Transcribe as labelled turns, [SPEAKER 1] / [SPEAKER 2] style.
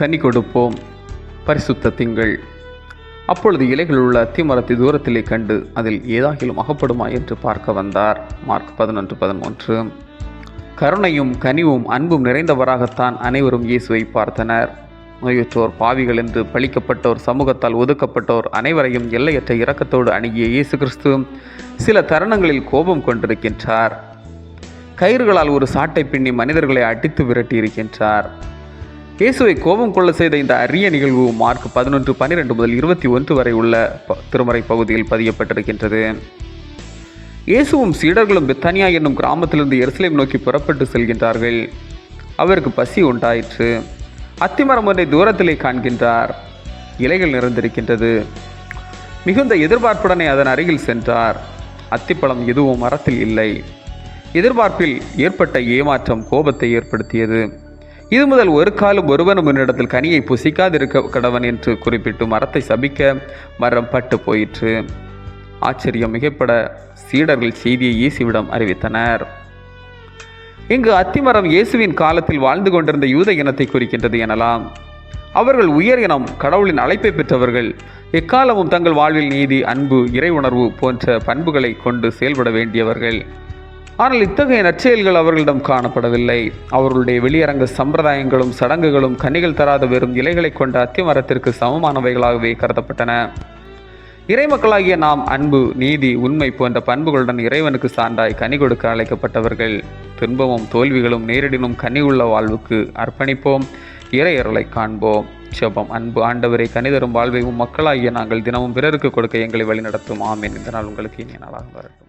[SPEAKER 1] கனி கொடுப்போம். பரிசுத்த திங்கள். அப்பொழுது இலைகள் உள்ள அத்திமரத்தை தூரத்திலே கண்டு அதில் ஏதாகிலும் அகப்படுமா என்று பார்க்க வந்தார். மார்க் பதினொன்று பதினொன்று கருணையும் கனிவும் அன்பும் நிறைந்தவராகத்தான் அனைவரும் இயேசுவை பார்த்தனர். நோயுற்றோர் பாவிகள் என்று பழிக்கப்பட்டோர் சமூகத்தால் ஒதுக்கப்பட்டோர் அனைவரையும் எல்லையற்ற இரக்கத்தோடு அணுகிய இயேசு கிறிஸ்து சில தருணங்களில் கோபம் கொண்டிருக்கின்றார். கயிறுகளால் ஒரு சாட்டை பின்னி மனிதர்களை அடித்து விரட்டியிருக்கின்றார். இயேசுவை கோபம் கொள்ள செய்த இந்த அரிய நிகழ்வு மார்க் பதினொன்று பன்னிரெண்டு முதல் இருபத்தி ஒன்று வரை உள்ள ப- திருமறை பகுதியில் பதியப்பட்டிருக்கின்றது. இயேசுவும் சீடர்களும் பித்தானியா என்னும் கிராமத்திலிருந்து எருசலேம் நோக்கி புறப்பட்டு செல்கின்றார்கள். அவருக்கு பசி உண்டாயிற்று. அத்திமரம் ஒன்றை தூரத்திலே காண்கின்றார். இலைகள் நிறைந்திருக்கின்றது. மிகுந்த எதிர்பார்ப்புடனே அதன் அருகில் சென்றார். அத்திப்பழம் எதுவும் மரத்தில் இல்லை. எதிர்பார்ப்பில் ஏற்பட்ட ஏமாற்றம் கோபத்தை ஏற்படுத்தியது. இது முதல் ஒரு காலம் ஒருவன் உன்னிடத்தில் கனியை புசிக்காதிருக்க கடவன் என்று குறிப்பிட்டு மரத்தை சபிக்க மரம் பட்டு போயிற்று. ஆச்சரியம் மிகப்பட சீடர்கள் செய்தியை இயேசுவிடம் அறிவித்தனர். இங்கு அத்திமரம் இயேசுவின் காலத்தில் வாழ்ந்து கொண்டிருந்த யூத இனத்தை குறிக்கின்றது எனலாம். அவர்கள் உயர் இனம் கடவுளின் அழைப்பை பெற்றவர்கள். எக்காலமும் தங்கள் வாழ்வில் நீதி அன்பு இறை உணர்வு போன்ற பண்புகளை கொண்டு செயல்பட வேண்டியவர்கள். ஆனால் இத்தகைய நற்செயல்கள் அவர்களிடம் காணப்படவில்லை. அவர்களுடைய வெளியரங்க சம்பிரதாயங்களும் சடங்குகளும் கனிகள் தராத வெறும் இலைகளை கொண்ட அத்திமரத்திற்கு சமமானவைகளாகவே கருதப்பட்டன. இறைமக்களாகிய நாம் அன்பு நீதி உண்மை போன்ற பண்புகளுடன் இறைவனுக்கு சான்றாய் கனி கொடுக்க அழைக்கப்பட்டவர்கள். துன்பமும் தோல்விகளும் நேரிடினும் கனி உள்ள வாழ்வுக்கு அர்ப்பணிப்போம் இறையருளை காண்போம். செபம் அன்பு ஆண்டவரை கனிதரும் வாழ்வையும் மக்களாகிய நாங்கள் தினமும் பிறருக்கு கொடுக்க எங்களை வழிநடத்தும். ஆமேன். இந்த நாள் உங்களுக்கு இனிய நாளாக வரட்டும்.